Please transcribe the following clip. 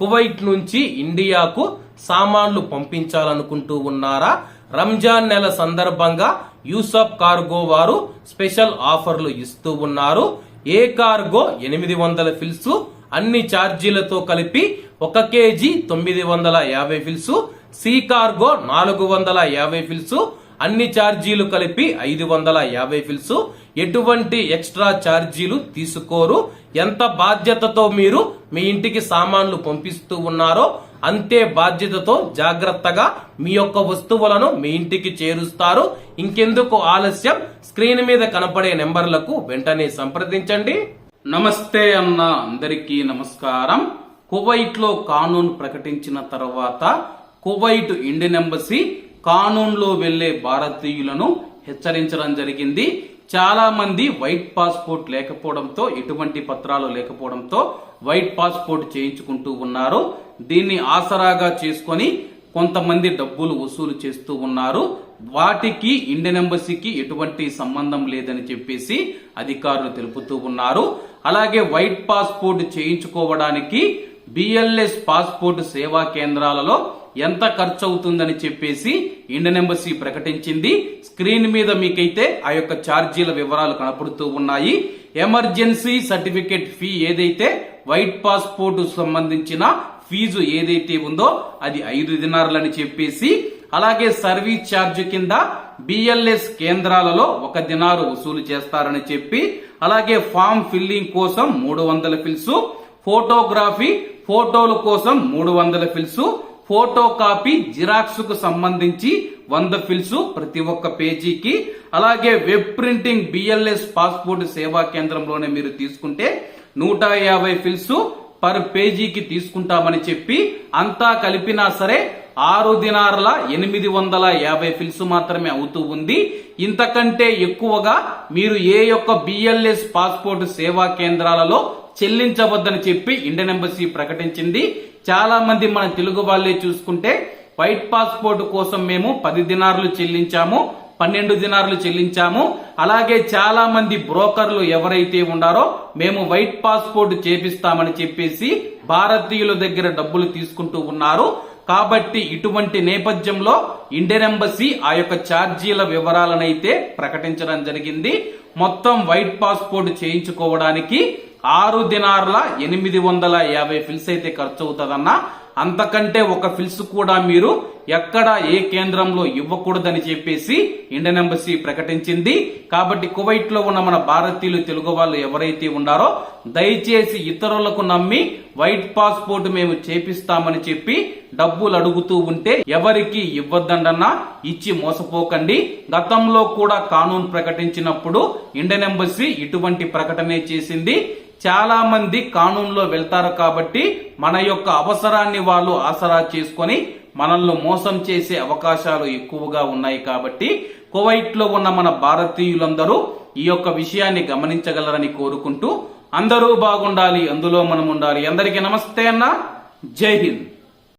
Kuwait నుంచి ఇండియాకు సామాన్లు పంపించాలనుకుంటూ ఉన్నారా? రంజాన్ నెల సందర్భంగా యూసఫ్ కార్గో వారు స్పెషల్ ఆఫర్లు ఇస్తూ ఉన్నారు. ఏ కార్గో? ఎనిమిది వందల ఫిల్స్. అన్ని ఛార్జీలతో కలిపి ఒక కేజీ తొమ్మిది వందల యాభై ఫిల్స్. సి కార్గో నాలుగు వందల యాభై ఫిల్స్. అన్ని ఛార్జీలు కలిపి ఐదు వందల యాభై ఫిల్స్. ఎటువంటి ఎక్స్ట్రా ఛార్జీలు తీసుకోరు? ఎంత బాధ్యతతో మీరు మీ ఇంటికి సామాన్లు పంపిస్తూ ఉన్నారో అంతే బాధ్యతతో జాగ్రత్తగా మీ యొక్క వస్తువులను మీ ఇంటికి చేరుస్తారు. ఇంకెందుకు ఆలస్యం? స్క్రీన్ మీద కనపడే నెంబర్లకు వెంటనే సంప్రదించండి. నమస్తే అన్న అందరికీ నమస్కారం. కువైట్లో కానూన్ ప్రకటించిన తర్వాత కువైట్ ఇండియన్ ఎంబసీ కానూన్లో వెళ్ళే భారతీయులను హెచ్చరించడం జరిగింది. చాలా మంది వైట్ పాస్పోర్ట్ లేకపోవడంతో ఎటువంటి పత్రాలు లేకపోవడంతో వైట్ పాస్పోర్ట్ చేయించుకుంటూ ఉన్నారు. దీన్ని ఆసరాగా చేసుకొని కొంతమంది డబ్బులు వసూలు చేస్తూ ఉన్నారు. వాటికి ఇండియన్ ఎంబసీకి ఎటువంటి సంబంధం లేదని చెప్పేసి అధికారులు తెలుపుతూ ఉన్నారు. అలాగే వైట్ పాస్పోర్ట్ చేయించుకోవడానికి బిఎల్ఎస్ పాస్పోర్ట్ సేవా కేంద్రాలలో ఎంత ఖర్చు అవుతుందని చెప్పేసి ఇండియన్ ఎంబసీ ప్రకటించింది. స్క్రీన్ మీద మీకైతే ఆ యొక్క ఛార్జీల వివరాలు కనపడుతూ ఉన్నాయి. ఎమర్జెన్సీ సర్టిఫికేట్ ఫీ ఏదైతే వైట్ పాస్పోర్ట్ సంబంధించిన ఫీజు ఏదైతే ఉందో అది ఐదు దినారులని చెప్పేసి అలాగే సర్వీస్ ఛార్జ్ కింద బిఎల్ఎస్ కేంద్రాలలో ఒక దినారు వసూలు చేస్తారని చెప్పి అలాగే ఫామ్ ఫిల్లింగ్ కోసం మూడు వందల ఫిల్సు ఫోటోగ్రఫీ ఫోటోల కోసం మూడు వందల ఫిల్సు ఫోటో కాపీ జిరాక్స్కు సంబంధించి వంద ఫిల్స్ ప్రతి ఒక్క పేజీకి. అలాగే వెబ్ ప్రింటింగ్ బిఎల్ఎస్ పాస్పోర్ట్ సేవా కేంద్రంలోనే మీరు తీసుకుంటే నూట యాభై ఫిల్స్ పర్ పేజీకి తీసుకుంటామని చెప్పి అంతా కలిపినా సరే ఆరు దినార్ల ఎనిమిది వందల యాభై ఫిల్స్ మాత్రమే అవుతూ ఉంది. ఇంతకంటే ఎక్కువగా మీరు ఏ యొక్క బిఎల్ఎస్ పాస్పోర్ట్ సేవా కేంద్రాలలో చెల్లించవద్దని చెప్పి ఇండియన్ ఎంబసీ ప్రకటించింది. చాలా మంది మన తెలుగు వాళ్ళే చూసుకుంటే వైట్ పాస్పోర్ట్ కోసం మేము పది దినార్లు చెల్లించాము పన్నెండు దినార్లు చెల్లించాము. అలాగే చాలా మంది బ్రోకర్లు ఎవరైతే ఉన్నారో మేము వైట్ పాస్పోర్ట్ చేపిస్తామని చెప్పేసి భారతీయుల దగ్గర డబ్బులు తీసుకుంటూ ఉన్నారు. కాబట్టి ఇటువంటి నేపథ్యంలో ఇండియన్ ఎంబసీ ఆ యొక్క ఛార్జీల వివరాలనైతే ప్రకటించడం జరిగింది. మొత్తం వైట్ పాస్పోర్ట్ చేయించుకోవడానికి ఆరు దినార్ల ఎనిమిది వందల యాభై ఫిల్స్ అయితే ఖర్చు అవుతుందన్న అంతకంటే ఒక ఫిల్స్ కూడా మీరు ఎక్కడ ఏ కేంద్రంలో ఇవ్వకూడదని చెప్పేసి ఇండియన్ ఎంబసీ ప్రకటించింది. కాబట్టి కువైట్లో ఉన్న మన భారతీయులు తెలుగు వాళ్ళు ఎవరైతే ఉన్నారో దయచేసి ఇతరులకు నమ్మి వైట్ పాస్పోర్ట్ మేము చేపిస్తామని చెప్పి డబ్బులు అడుగుతూ ఉంటే ఎవరికి ఇవ్వద్దండన్నా. ఇచ్చి మోసపోకండి. గతంలో కూడా కానూన్ ప్రకటించినప్పుడు ఇండియన్ ఎంబసీ ఇటువంటి ప్రకటనే చేసింది. చాలా మంది కానూన్లో వెళ్తారు కాబట్టి మన యొక్క అవసరాన్ని వాళ్ళు ఆసరా చేసుకొని మనల్ని మోసం చేసే అవకాశాలు ఎక్కువగా ఉన్నాయి కాబట్టి కువైట్లో ఉన్న మన భారతీయులందరూ ఈ యొక్క విషయాన్ని గమనించగలరని కోరుకుంటూ అందరూ బాగుండాలి అందులో మనం ఉండాలి. అందరికీ నమస్తే అన్న. జై హింద్.